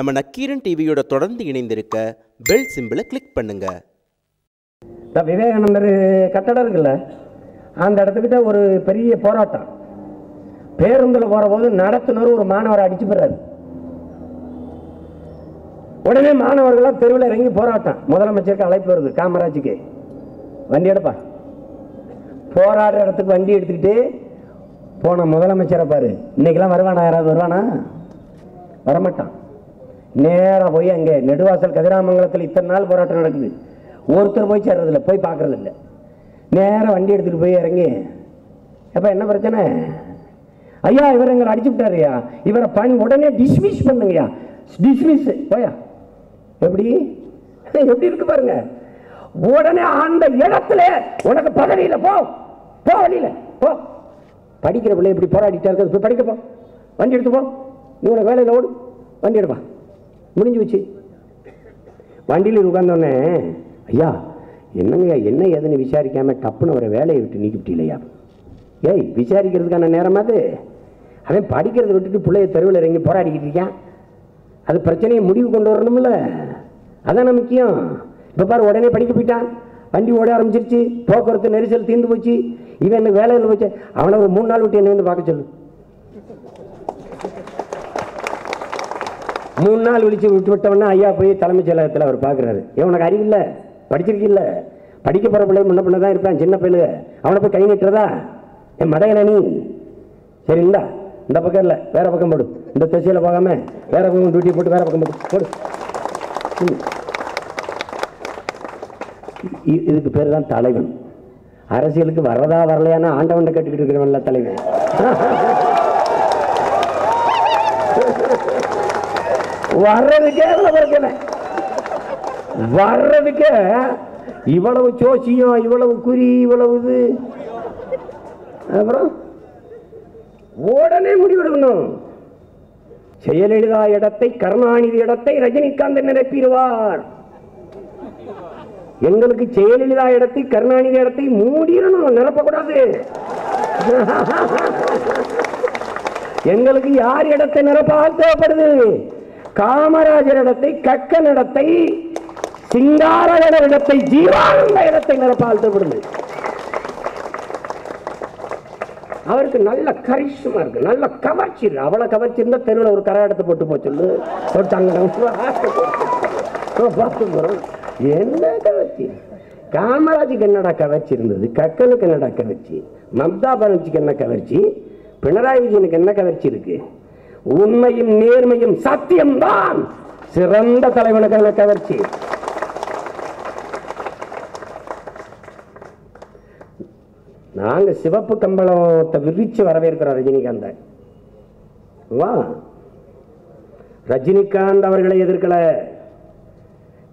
நம்ம நக்கீரன் டிவியோட தொடர்ந்து இணைந்திருக்க பெல் சிம்பிளை கிளிக் பண்ணுங்க. விவேகானந்தர் கட்டடம் இருக்குல்ல அந்த இடத்துக்கிட்ட ஒரு பெரிய போராட்டம். பேருந்தில் போகிற போது நடத்துனர் ஒரு மாணவரை அடிச்சு போடுறாரு. உடனே மாணவர்கள்லாம் தெருவில் இறங்கி போராட்டம். முதலமைச்சருக்கு அழைப்பு வருது காமராஜுக்கு. வண்டி எடுப்பா. போராடுற இடத்துக்கு வண்டி எடுத்துக்கிட்டு போன முதலமைச்சரை பாரு. இன்னைக்கெல்லாம் வருவானா யாராவது வருவானா? வரமாட்டான். நேராக போய் அங்கே நெடுவாசல் கதிராமங்கலத்தில் இத்தனை நாள் போராட்டம் நடக்குது. ஒருத்தர் போய் சேர்றதில்ல போய் பார்க்கறது இல்லை நேராக வண்டி எடுத்துகிட்டு போய் இறங்கி எப்போ என்ன பிரச்சனை? ஐயா இவர் எங்களை அடிச்சு விட்டாருயா இவரை பணி உடனே டிஸ்மிஸ் பண்ணுங்கய்யா. டிஸ்மிஸ் போயா எப்படி? எப்படி இருக்கு பாருங்க. உடனே அந்த இடத்துல உனக்கு பதவியில போ. போ வழியில போ. படிக்கிற பிள்ளை இப்படி போராடிட்டா இருக்கிறது. போய் படிக்கப்போ. வண்டி எடுத்து போ நீ உனக்கு வேலையில் ஓடு. வண்டி எடுப்பா. முடிஞ்சு வச்சு வண்டியில் உட்கார்ந்தோடனே ஐயா என்னங்கய்யா என்ன ஏதுன்னு விசாரிக்காம டப்புன்னு அவரை வேலையை விட்டு நீக்கிவிட்டீங்களா ஏய் விசாரிக்கிறதுக்கான நேரம் அது. அவன் படிக்கிறதை விட்டுட்டு பிள்ளைய தெருவில் இறங்கி போராடிக்கிட்டு இருக்கான். அது பிரச்சனையை முடிவு கொண்டு வரணும்ல. அதான முக்கியம். இப்போ பாரு உடனே படிக்க போயிட்டான். வண்டி ஓட ஆரம்பிச்சிருச்சு. போக்குவரத்து நெரிசல் தீர்ந்து போச்சு. இவன் என்ன வேலையில் போச்சு? அவனை ஒரு மூணு நாள் விட்டு என்ன வந்து பார்க்க சொல்லு. மூணு நாள் விழிச்சு விட்டு விட்டவொடனே ஐயா போய் தலைமைச் செயலகத்தில் அவர் பார்க்குறாரு ஏன் உனக்கு அறிவில்ல படிச்சிருக்கில்ல படிக்க போகிற பிள்ளை முன்ன பண்ண தான் இருப்பான் சின்ன பிள்ளை அவனை போய் கை நீட்டுறதா? என் மடையன நீ. சரிங்களா இந்த. பக்கம் இல்லை வேற பக்கம் போடு. இந்த திசையில் போகாம வேற பக்கம் டியூட்டி போட்டு வேற பக்கம் போடு போடு. ம். இதுக்கு பேர் தான் தலைவன். அரசியலுக்கு வரதா வரலையான்னு ஆண்டவன் கட்டுக்கிட்டு இருக்கிறவன்ல தலைவன். வர்றதுக்கே இவ்வளவு பிரச்சனை வர்றதுக்கே இவ்வளவு சோசியம் இவ்வளவு குறி இவ்வளவு இது. அப்புறம் உடனே முடிவெடுக்கணும். செயலலிதா இடத்தை கருணாநிதி இடத்தை ரஜினிகாந்த் நிரப்பிடுவார். எங்களுக்கு செயலலிதா இடத்தை கருணாநிதி இடத்தை மூடிடணும் நிரப்பக்கூடாது. எங்களுக்கு யார் இடத்தை நிரப்பால் தேவைப்படுது? காமராஜர் இடத்தை கக்கன் இடத்தை இடத்தை ஜீவானந்த இடத்தை நிரப்பால் தேவைப்படுது அவருக்கு நல்ல கரிஷ்மா இருக்கு நல்ல கவர்ச்சி இருக்கு. அவ்வளவு கவர்ச்சி இருந்தா தெருவில் ஒரு கரை எடுத்து போட்டு போச்சு ஒரு தங்கம் என்ன கவர்ச்சி? காமராஜுக்கு என்னடா கவர்ச்சி இருந்தது? கக்கனுக்கு என்னடா கவர்ச்சி? மம்தா பானர்ஜிக்கு என்ன கவர்ச்சி? பினராயி விஜயனுக்கு என்ன கவர்ச்சி இருக்கு? உண்மையும் நேர்மையும் சத்தியம்தான். சிறந்த தலைவனுக்கான கவர்ச்சி. நாங்க சிவப்பு கம்பளத்தை விரிச்சு வரவேற்கிறோம் ரஜினிகாந்த. வா. ரஜினிகாந்த் அவர்களை எதிர்க்கல.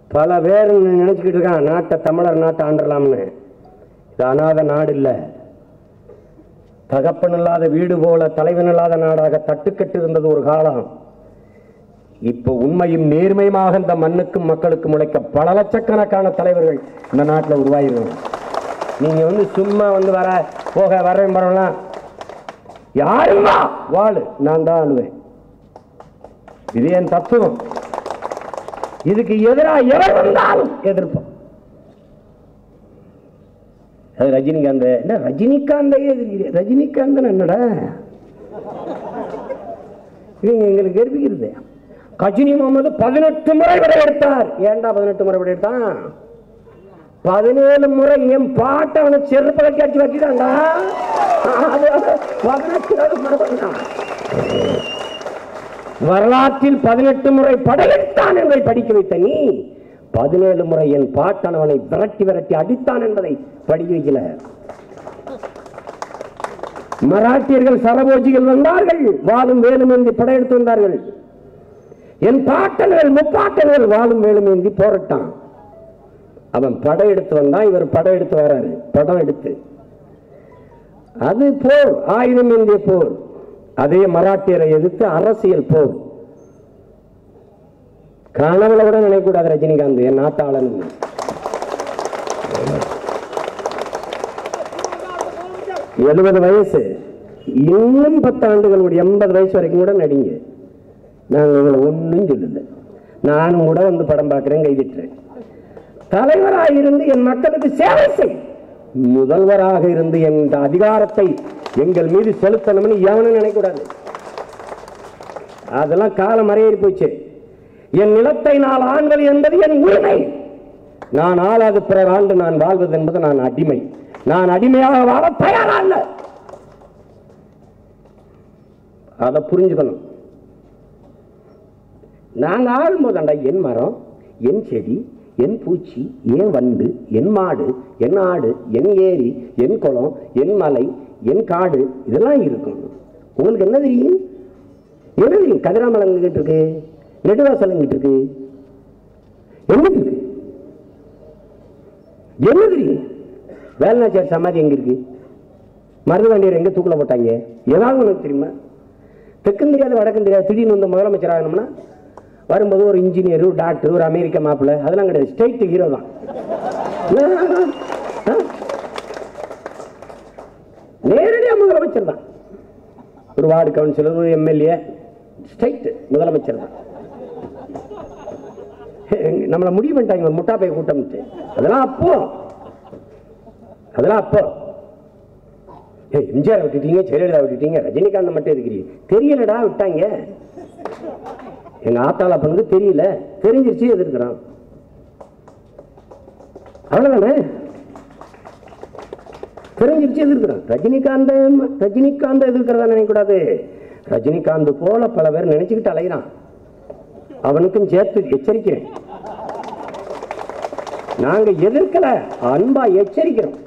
பல பேர் நினைச்சுக்கிட்டு இருக்கான் நாட்டை தமிழர் நாட்டை ஆண்டலாம்னு இது அநாத நாடு இல்லை. தகப்பனில்லாத வீடு போல தலைவனில்லாத நாடாக தட்டுக்கட்டு இருந்தது ஒரு காலம். இப்போ உண்மையும் நேர்மையுமாக இந்த மண்ணுக்கும் மக்களுக்கும் உழைக்க பல லட்சக்கணக்கான தலைவர்கள் இந்த நாட்டில் உருவாயிருவாங்க நீங்க வந்து சும்மா வந்து வர போக வரேன் வரலாம் யாருமா வாழு. நான் தான் ஆளுவேன் இது என் தத்துவம்? இதுக்கு எதிராக எவர் வந்தாலும் எதிர்ப்போம் அது ரஜினிகாந்த். என்ன ரஜினிகாந்தையே எதிர்க்கிறேன் ரஜினிகாந்தன் என்னடா? இவங்க எங்களுக்கு எதிர்ப்பிக்கிறது கஜினி முகமது பதினெட்டு முறை விட எடுத்தார். ஏன்டா பதினெட்டு முறை விட எடுத்தான்? பதினேழு முறை என் பாட்டை அவனை செருப்பு கட்டி அடிச்சு வச்சுட்டான்டா அது பதினெட்டு வரலாற்றில் பதினெட்டு முறை படையெடுத்தான் என்பதை படிக்க வைத்த நீ. பதினேழு முறை என் பாட்டனவனை விரட்டி விரட்டி அடித்தான் என்பதை படிக்கல மராட்டியர்கள் சரபோஜிகள் வந்தார்கள். வாழும் வேலும் ஏந்தி படையெடுத்து வந்தார்கள். என் பாட்டன்கள் முப்பாட்டன்கள் வாழும் வேலும் ஏந்தி போராட்டான். அவன் படையெடுத்து வந்தான் இவர் படையெடுத்து வராரு. படம் எடுத்து. அது போர் ஆயுதம் ஏந்திய போர். அதே மராட்டியரை எதிர்த்து அரசியல் போர். கனவுல கூட நினைக்கக்கூடாது ரஜினிகாந்த் என் நாட்டாளன் எழுபது வயசு. இன்னும் பத்து ஆண்டுகள் எண்பது வயசு வரைக்கும் கூட நடிங்க. நாங்கள் உங்களை ஒன்றும் சொல்லல. நானும் கூட வந்து படம் பார்க்குறேன் கைதிட்டுறேன் தலைவராக இருந்து என் மக்களுக்கு சேவை செய். முதல்வராக இருந்து எங்கள் அதிகாரத்தை எங்கள் மீது செலுத்தணும்னு எவனும் நினைக்கூடாது அதெல்லாம் காலம் மறையேறி போச்சு. என் நிலத்தை நான் ஆண்கள் என்பது என் உரிமை. நான் ஆளாது பிறர் ஆண்டு நான் வாழ்வது என்பது நான் அடிமை. நான் அடிமையாக வாழ தயாரா இல்ல அதை புரிஞ்சுக்கணும். நாங்க ஆளும்போதாண்டா என் மரம் என் செடி என் பூச்சி என் வண்டு என் மாடு என் ஆடு என் ஏரி என் குளம் என் மலை என் காடு இதெல்லாம் இருக்கும். உங்களுக்கு என்ன தெரியும்? என்ன தெரியும்? கதிராமலங்கிட்டு இருக்கு ரெண்டு வாசல் எங்கிட்ட இருக்கு. எங்கிட்டு இருக்கு? என்ன தெரியும் வேலநாச்சியார் சமாதி எங்க இருக்கு? மருதுவாண்டியர் எங்க தூக்கில போட்டாங்க. ஏதாவது உனக்கு தெரியுமா? தெற்கும் தெரியாது வடக்கும் தெரியாது. திடீர்னு வந்து முதலமைச்சர் ஆகணும்னா வரும்போது ஒரு இன்ஜினியர் ஒரு டாக்டர் ஒரு அமெரிக்க மாப்பிள்ளை அதெல்லாம் கிடையாது. ஸ்டேட் ஹீரோ தான். நேரடியாக நேரடியா முதலமைச்சர் தான். ஒரு வார்டு கவுன்சிலர் ஒரு எம்எல்ஏ ஸ்டேட் முதலமைச்சர் தான். நம்மளை முடிவு பண்ணிட்டாங்க முட்டாப்பை கூட்டம்ட்டு. அதெல்லாம் அப்போ. அதெல்லாம் அப்போ. ஏய் எம்ஜிஆர் விட்டுட்டீங்க ஜெயலலிதா விட்டுட்டீங்க ரஜினிகாந்த் மட்டும் எதுக்கிறீங்க? தெரியலடா விட்டாங்க. எங்க ஆத்தால பண்ணுக்கு தெரியல. தெரிஞ்சிருச்சு எதிர்க்கிறான். அவ்வளவுதானே? தெரிஞ்சிருச்சு எதிர்க்கிறான். ரஜினிகாந்த ரஜினிகாந்த் எதிர்க்கிறதா நினைக்கக்கூடாது. ரஜினிகாந்த் போல பல பேர் நினைச்சுக்கிட்டு அலைகிறான் அவனுக்கும் சேர்த்து எச்சரிக்கிறேன். நாங்க எதிர்க்கல அன்பா எச்சரிக்கிறோம்.